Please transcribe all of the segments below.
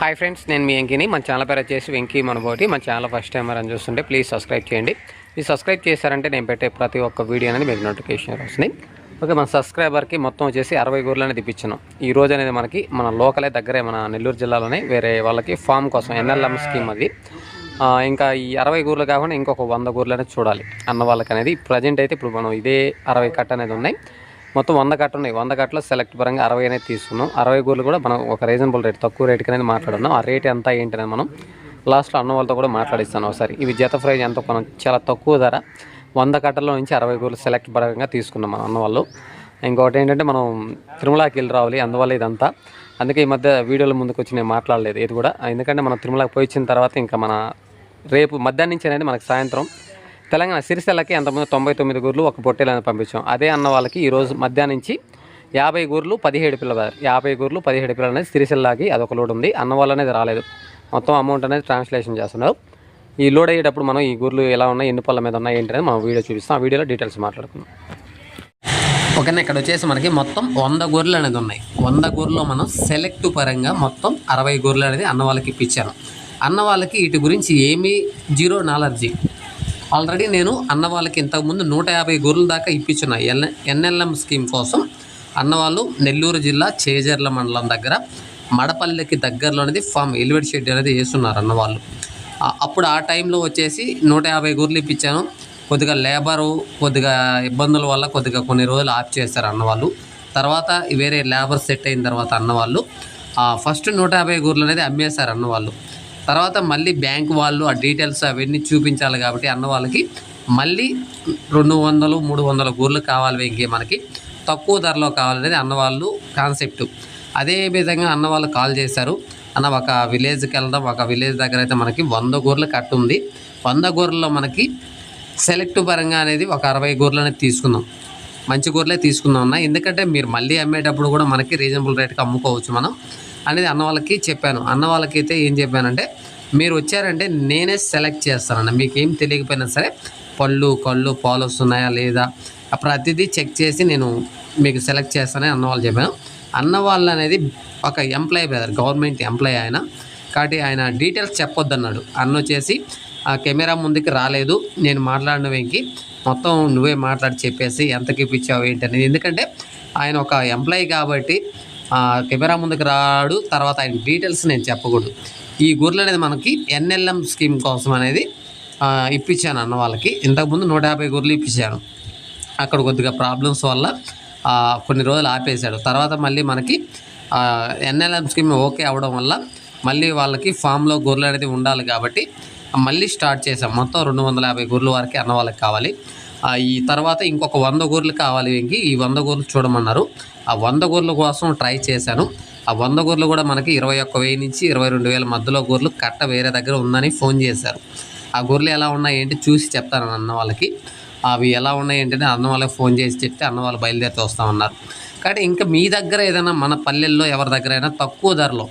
Hi friends నేను మీ వెంకీని మన channel పేరు వచ్చేసి వెంకీ మనబోటి. మన ఛానల్ ఫస్ట్ టైం అని చూస్తుంటే ప్లీజ్ సబ్స్క్రైబ్ చేయండి. మీరు సబ్స్క్రైబ్ చేశారంటే నేను పెట్టే ప్రతి ఒక్క వీడియో అనేది మీకు నోటిఫికేషన్ వస్తుంది ఓకే మన సబ్స్క్రైబర్కి మొత్తం వచ్చేసి అరవై గూర్లు అనేది ఇప్పించాను ఈ రోజు అనేది మనకి మన లోకలే దగ్గరే మన నెల్లూరు జిల్లాలోనే వేరే వాళ్ళకి ఫామ్ కోసం ఎన్ఎల్ఎం స్కీమ్ అది. ఇంకా ఈ అరవై గూర్లు కాకుండా ఇంకొక వంద గూర్లు అనేది చూడాలి. అన్న వాళ్ళకి అనేది ప్రజెంట్ అయితే ఇప్పుడు మనం ఇదే అరవై కట్ట అనేది ఉన్నాయి. మొత్తం వంద కట్ట ఉన్నాయి. వంద కట్టలో సెలెక్ట్ పరంగా అరవై అనేది తీసుకున్నాం. అరవై గూర్లు కూడా మనం ఒక రీజనబుల్ రేట్ తక్కువ రేట్కి అనేది మాట్లాడున్నాం. ఆ రేట్ ఎంత ఏంటి అనేది మనం లాస్ట్లో అన్న వాళ్ళతో కూడా మాట్లాడిస్తాను ఒకసారి. ఇవి జత ప్రైజ్ ఎంత మనం చాలా తక్కువ ధర. వంద కట్టల నుంచి అరవై గూర్లు సెలెక్ట్ పరంగా తీసుకున్నాం మన అన్న వాళ్ళు. ఇంకోటి ఏంటంటే మనం తిరుమలకి వెళ్ళి రావాలి. అందువల్ల ఇదంతా. అందుకే ఈ మధ్య వీడియోల ముందుకు వచ్చి నేను మాట్లాడలేదు. ఇది కూడా. ఎందుకంటే మనం తిరుమలకి పోయి తర్వాత ఇంకా మన రేపు మధ్యాహ్నం నుంచి అనేది మనకు సాయంత్రం తెలంగాణ సిరిసిల్లకి ఎంతమంది తొంభై తొమ్మిది గూర్లు ఒక పొట్టేలని పంపించాం. అదే అన్న వాళ్ళకి ఈరోజు మధ్యాహ్నం నుంచి యాభై గూర్లు పదిహేడు పిల్లలు యాభై గూర్లు పదిహేడు పిల్లలు అనేది సిరిసిల్లాకి అదొక లోడ్ ఉంది. అన్న వాళ్ళు అనేది రాలేదు. మొత్తం అమౌంట్ అనేది ట్రాన్స్లేషన్ చేస్తున్నారు. ఈ లోడ్ అయ్యేటప్పుడు మనం ఈ గూర్లు ఎలా ఉన్నాయి ఎన్ని పళ్ళ మీద ఉన్నాయి ఏంటి అనేది మనం వీడియో చూపిస్తాం. ఆ వీడియోలో డీటెయిల్స్ మాట్లాడుకుందాం. ఓకేనా ఇక్కడ వచ్చేసి మనకి మొత్తం వంద గొర్రెలు అనేది ఉన్నాయి. వంద గొర్రెలో మనం సెలెక్ట్ పరంగా మొత్తం అరవై గొర్రెలు అనేది అన్న వాళ్ళకి ఇప్పించాను. అన్న వాళ్ళకి వీటి గురించి ఏమీ జీరో నాలెడ్జీ ఆల్రెడీ నేను అన్న వాళ్ళకి ఇంతకుముందు నూట యాభై గొర్రెల దాకా ఇప్పించిన ఎల్ ఎన్ఎల్ఎం స్కీమ్ కోసం అన్నవాళ్ళు నెల్లూరు జిల్లా చేజర్ల మండలం దగ్గర మడపల్లికి దగ్గరలో అనేది ఫామ్ ఎలివేట్ షెడ్ అనేది వేస్తున్నారు అన్న వాళ్ళు అప్పుడు ఆ టైంలో వచ్చేసి నూట యాభై గొర్రెలు ఇప్పించాను. కొద్దిగా లేబరు కొద్దిగా ఇబ్బందుల వల్ల కొద్దిగా కొన్ని రోజులు ఆఫ్ చేస్తారు అన్నవాళ్ళు. తర్వాత వేరే లేబర్ సెట్ అయిన తర్వాత అన్నవాళ్ళు ఫస్ట్ నూట యాభై గొర్రెలు అనేది అమ్మేశారు అన్నవాళ్ళు. తర్వాత మళ్ళీ బ్యాంక్ వాళ్ళు ఆ డీటెయిల్స్ అవన్నీ చూపించాలి కాబట్టి అన్న వాళ్ళకి మళ్ళీ రెండు వందలు మూడు వందల గూర్లు కావాలి ఇంకే మనకి. తక్కువ ధరలో కావాలనేది అన్నవాళ్ళు కాన్సెప్ట్. అదే విధంగా అన్న వాళ్ళు కాల్ చేశారు. అన్న ఒక విలేజ్కి వెళ్దాం. ఒక విలేజ్ దగ్గర అయితే మనకి వంద గూర్లు కట్టు ఉంది. వంద గూర్లలో మనకి సెలెక్ట్ పరంగా అనేది ఒక అరవై గొర్రెలు అనేది తీసుకుందాం. మంచి గూర్లే తీసుకుందాం అన్న. ఎందుకంటే మీరు మళ్ళీ అమ్మేటప్పుడు కూడా మనకి రీజనబుల్ రేట్కి అమ్ముకోవచ్చు మనం. అనేది అన్న వాళ్ళకి చెప్పాను. అన్న వాళ్ళకి అయితే ఏం చెప్పానంటే మీరు వచ్చారంటే నేనే సెలెక్ట్ చేస్తానన్న. మీకు ఏం తెలియకపోయినా సరే పళ్ళు కళ్ళు పాలు వస్తున్నాయా లేదా ప్రతిదీ చెక్ చేసి నేను మీకు సెలెక్ట్ చేస్తానని అన్న వాళ్ళు చెప్పాను. అన్న వాళ్ళు అనేది ఒక ఎంప్లాయీ బ్రదర్ గవర్నమెంట్ ఎంప్లాయీ ఆయన. కాబట్టి ఆయన డీటెయిల్స్ చెప్పొద్దన్నాడు. అన్న వచ్చేసి ఆ కెమెరా ముందుకి రాలేదు. నేను మాట్లాడినవేంకి మొత్తం నువ్వే మాట్లాడి చెప్పేసి ఎంతకి ఇప్పించావు ఏంటనేది ఎందుకంటే ఆయన ఒక ఎంప్లాయీ కాబట్టి కెమెరా ముందుకు రాడు తర్వాత ఆయన డీటెయిల్స్ నేను చెప్పకూడదు. ఈ గొర్రెలు అనేది మనకి ఎన్ఎల్ఎం స్కీమ్ కోసం అనేది ఇప్పించాను అన్న వాళ్ళకి. ఇంతకుముందు నూట యాభై గొర్రెలు ఇప్పించాను అక్కడ కొద్దిగా ప్రాబ్లమ్స్ వల్ల కొన్ని రోజులు ఆపేశాడు. తర్వాత మళ్ళీ మనకి ఎన్ఎల్ఎం స్కీమ్ ఓకే అవడం వల్ల మళ్ళీ వాళ్ళకి ఫామ్లో గొర్రెలు అనేది ఉండాలి కాబట్టి మళ్ళీ స్టార్ట్ చేసాం మొత్తం రెండు వందల యాభై గొర్రెల వరకు అన్న వాళ్ళకి కావాలి. ఈ తర్వాత ఇంకొక వంద గొర్రెలు కావాలి ఇంకి ఈ వంద గొర్రెలు చూడమన్నారు. ఆ వంద గోర్ల కోసం ట్రై చేశాను. ఆ వంద గొర్రెలు కూడా మనకి ఇరవై ఒక్క వెయ్యి నుంచి ఇరవై రెండు వేల మధ్యలో గొర్రెలు కట్ట వేరే దగ్గర ఉందని ఫోన్ చేశారు. ఆ గొర్రెలు ఎలా ఉన్నాయి ఏంటి చూసి చెప్తాను అన్న వాళ్ళకి. అవి ఎలా ఉన్నాయి ఏంటంటే అన్న వాళ్ళకి ఫోన్ చేసి చెప్తే అన్న వాళ్ళు బయలుదేరితే వస్తామన్నారు కాబట్టి ఇంకా మీ దగ్గర ఏదైనా మన పల్లెల్లో ఎవరి దగ్గర అయినా తక్కువ ధరలో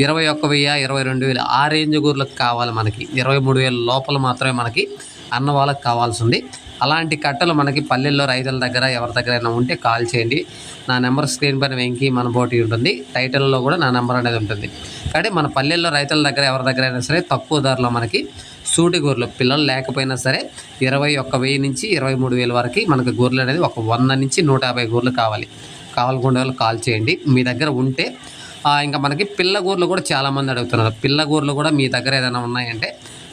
ఇరవై ఒక్క వెయ్యి ఇరవై రెండు వేలు ఆ రేంజ్ గొర్రెలకు కావాలి మనకి. ఇరవై మూడు వేల లోపల మాత్రమే మనకి అన్న వాళ్ళకి కావాల్సి ఉంది అలాంటి కట్టలు మనకి పల్లెల్లో రైతుల దగ్గర ఎవరి దగ్గరైనా ఉంటే కాల్ చేయండి. నా నెంబర్ స్క్రీన్ పైన వెంకి మన బోటి ఉంటుంది. టైటిల్లో కూడా నా నెంబర్ అనేది ఉంటుంది. కానీ మన పల్లెల్లో రైతుల దగ్గర ఎవరి దగ్గర అయినా సరే తక్కువ ధరలో మనకి సూటి గొర్రెలు పిల్లలు లేకపోయినా సరే ఇరవై ఒక్క వెయ్యి నుంచి ఇరవై మూడు వేల వరకు మనకి గొర్రెలు అనేది ఒక వంద నుంచి నూట యాభై గొర్రెలు కావాలి. కావాలనుకునే వాళ్ళు కాల్ చేయండి. మీ దగ్గర ఉంటే ఇంకా మనకి పిల్ల గూర్లు కూడా చాలామంది అడుగుతున్నారు. పిల్ల గూర్లు కూడా మీ దగ్గర ఏదైనా ఉన్నాయంటే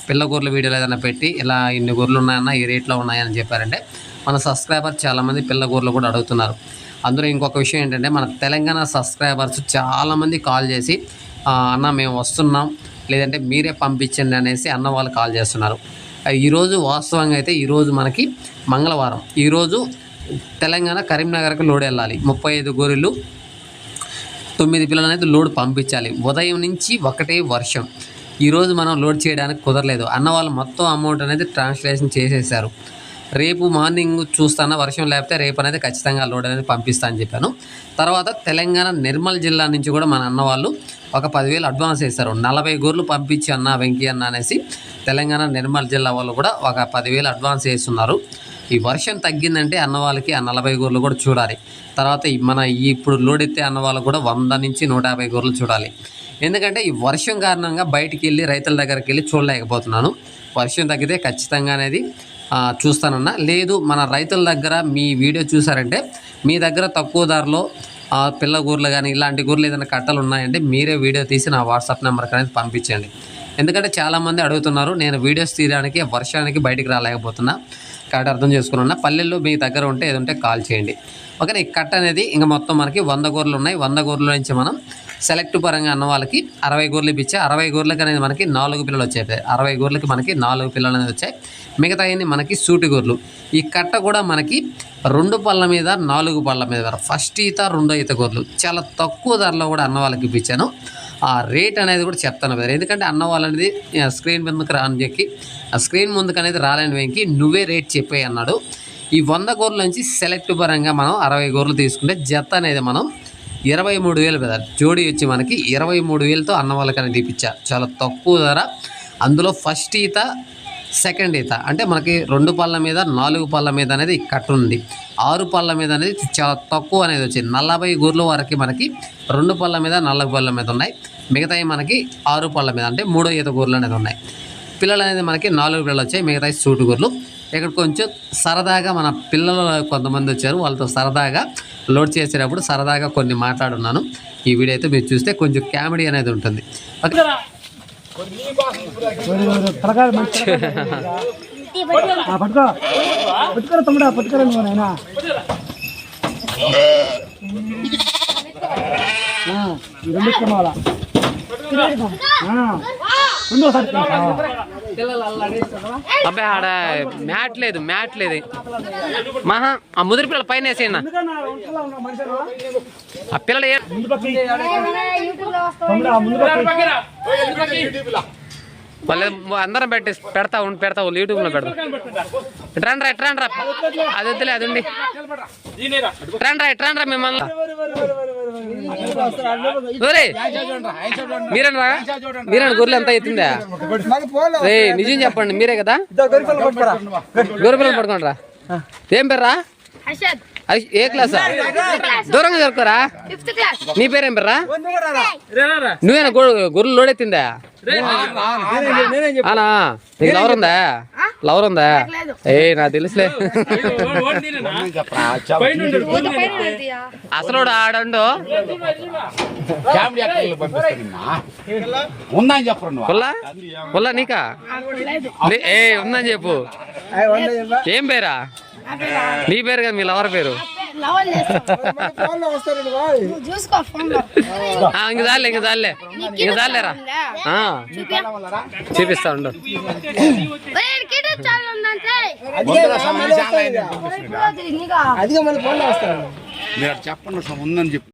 పిల్ల గొర్రెల వీడియోలు ఏదైనా పెట్టి ఇలా ఇన్ని గొర్రెలు ఉన్నాయన్న ఈ రేట్లో ఉన్నాయని చెప్పారంటే మన సబ్స్క్రైబర్ చాలామంది పిల్ల గొర్రెలు కూడా అడుగుతున్నారు. అందులో ఇంకొక విషయం ఏంటంటే మన తెలంగాణ సబ్స్క్రైబర్స్ చాలామంది కాల్ చేసి అన్న మేము వస్తున్నాం. లేదంటే మీరే పంపించండి అనేసి అన్న వాళ్ళు కాల్ చేస్తున్నారు. ఈరోజు వాస్తవంగా అయితే ఈరోజు మనకి మంగళవారం. ఈరోజు తెలంగాణ కరీంనగర్కి లోడ్ వెళ్ళాలి. ముప్పై ఐదు గొర్రెలు తొమ్మిది పిల్లలు అనేది లోడ్ పంపించాలి. ఉదయం నుంచి ఒకటే వర్షం. ఈరోజు మనం లోడ్ చేయడానికి కుదరలేదు. అన్న వాళ్ళు మొత్తం అమౌంట్ అనేది ట్రాన్స్లేషన్ చేసేసారు రేపు మార్నింగ్ చూస్తాను వర్షం లేకపోతే రేపు అనేది ఖచ్చితంగా లోడ్ అనేది పంపిస్తా అని చెప్పాను. తర్వాత తెలంగాణ నిర్మల్ జిల్లా నుంచి కూడా మన అన్న వాళ్ళు ఒక పదివేలు అడ్వాన్స్ వేస్తారు నలభై గోర్లు పంపించి అన్న వెంకీ అన్న అనేసి తెలంగాణ నిర్మల్ జిల్లా వాళ్ళు కూడా ఒక పదివేలు అడ్వాన్స్ వేస్తున్నారు. ఈ వర్షం తగ్గిందంటే అన్న వాళ్ళకి ఆ నలభై గోర్లు కూడా చూడాలి. తర్వాత మన ఇప్పుడు లోడ్ ఎత్తే అన్న వాళ్ళు కూడా వంద నుంచి నూట యాభై గొర్రెలు చూడాలి. ఎందుకంటే ఈ వర్షం కారణంగా బయటికి వెళ్ళి రైతుల దగ్గరికి వెళ్ళి చూడలేకపోతున్నాను. వర్షం తగ్గితే ఖచ్చితంగా అనేది చూస్తానన్నా. లేదు మన రైతుల దగ్గర మీ వీడియో చూసారంటే మీ దగ్గర తక్కువ ధరలో పిల్ల గూర్లు కానీ ఇలాంటి గూర్లు ఏదైనా కట్టలు ఉన్నాయంటే మీరే వీడియో తీసి నా వాట్సాప్ నెంబర్కి అనేది పంపించండి. ఎందుకంటే చాలామంది అడుగుతున్నారు నేను వీడియోస్ తీయడానికి వర్షానికి బయటికి రాలేకపోతున్నా. కాబట్టి అర్థం చేసుకున్నా పల్లెల్లో మీ దగ్గర ఉంటే ఏదంటే ఉంటే కాల్ చేయండి. ఓకే ఈ కట్ట అనేది ఇంకా మొత్తం మనకి వంద గూర్లు ఉన్నాయి. వంద గూర్ల నుంచి మనం సెలెక్ట్ పరంగా అన్న వాళ్ళకి అరవై గోర్లు ఇప్పించే. అరవై గూర్లకి అనేది మనకి నాలుగు పిల్లలు వచ్చాయి. అరవై గోర్లకి మనకి నాలుగు పిల్లలు అనేది వచ్చాయి. మిగతా మనకి సూటి గోర్లు. ఈ కట్ట కూడా మనకి రెండు పళ్ళ మీద నాలుగు పళ్ళ మీద ఫస్ట్ ఈత రెండో ఈత గోర్లు. చాలా తక్కువ ధరలో కూడా అన్న వాళ్ళకి ఇప్పించాను. ఆ రేట్ అనేది కూడా చెప్తాను బ్రదర్ ఎందుకంటే అన్న వాళ్ళనేది స్క్రీన్ ముందుకు రాని చెప్పి ఆ స్క్రీన్ ముందుకు అనేది రాలేని వెంకి నువ్వే రేట్ చెప్పాయి అన్నాడు. ఈ వంద గోర్ల నుంచి సెలెక్ట్ పరంగా మనం అరవై గోర్లు తీసుకుంటే జత అనేది మనం ఇరవై మూడు వేలు బ్రదర్ జోడీ వచ్చి మనకి ఇరవై మూడు వేలతో అన్నవాళ్ళకని తీపిచ్చా. చాలా తక్కువ ధర. అందులో ఫస్ట్ ఈత సెకండ్ ఈత. అంటే మనకి రెండు పళ్ళ మీద నాలుగు పళ్ళ మీద అనేది కట్టు ఉంది ఆరు పళ్ళ మీద అనేది చాలా తక్కువ అనేది వచ్చింది. నలభై గూర్ల వరకు మనకి రెండు పళ్ళ మీద నాలుగు పళ్ళ మీద ఉన్నాయి. మిగతాయి మనకి ఆరు పళ్ళ మీద అంటే మూడో ఈత గూర్లు అనేది ఉన్నాయి. పిల్లలు అనేది మనకి నాలుగు పిల్లలు వచ్చాయి మిగతాయి సూటు గూర్లు. ఇక్కడ కొంచెం సరదాగా మన పిల్లలు కొంతమంది వచ్చారు వాళ్ళతో సరదాగా లోడ్ చేసేటప్పుడు సరదాగా కొన్ని మాట్లాడున్నాను. ఈ వీడియో అయితే మీరు చూస్తే కొంచెం కామెడీ అనేది ఉంటుంది. ఓకే. తలకాయ మంచి ఆ, రెండు అబ్బాయి ఆడ మ్యాట్ లేదు మ్యాట్ లేదు. మహా ఆ ముదిరి పిల్లల పైన వేసేయన్న ఆ పిల్లలు మళ్ళీ అందరం పెట్టి పెడతా ఉండి పెడతా వాళ్ళు యూట్యూబ్లో పెడతా ట్రండ్రా ట్రండ్రా అది వద్దులే అది ఉండి. ట్రండ్రా ట్రండ్రా మిమ్మల్ని. ఒరేయ్, మీరేనా మీరేనా గొర్రెలు ఎంత ఎత్తిందా? రే నిజం చెప్పండి మీరే కదా? గొర్రె పిల్లలు పడుకోండి రా ఏం పేర్రా? అది ఏ క్లాసా? దూరంగా క్లాస్. నీ పేరేం పేర్రా? నువ్వేనా గొర్రె గొర్రెలు లోడెత్తిందా? అనా నీకు లవర్ ఉందా లవర్ ఉందా ఏ నాకు తెలుసులే. అసలు ఆడండు? ఉందని చెప్పరు పుల్లా నీకా? నీ- ఏ ఉందని చెప్పు. ఏం పేరా? నీ పేరు కదా మీ లవర్ పేరు? ఇంక చాలే ఇంక చాలే ఇంక చాలేరా ఆ, చూపిస్తా ఉండు. అదిగా మళ్ళీ ఫోన్లో మీరు చెప్పండి ఉందని చెప్పి.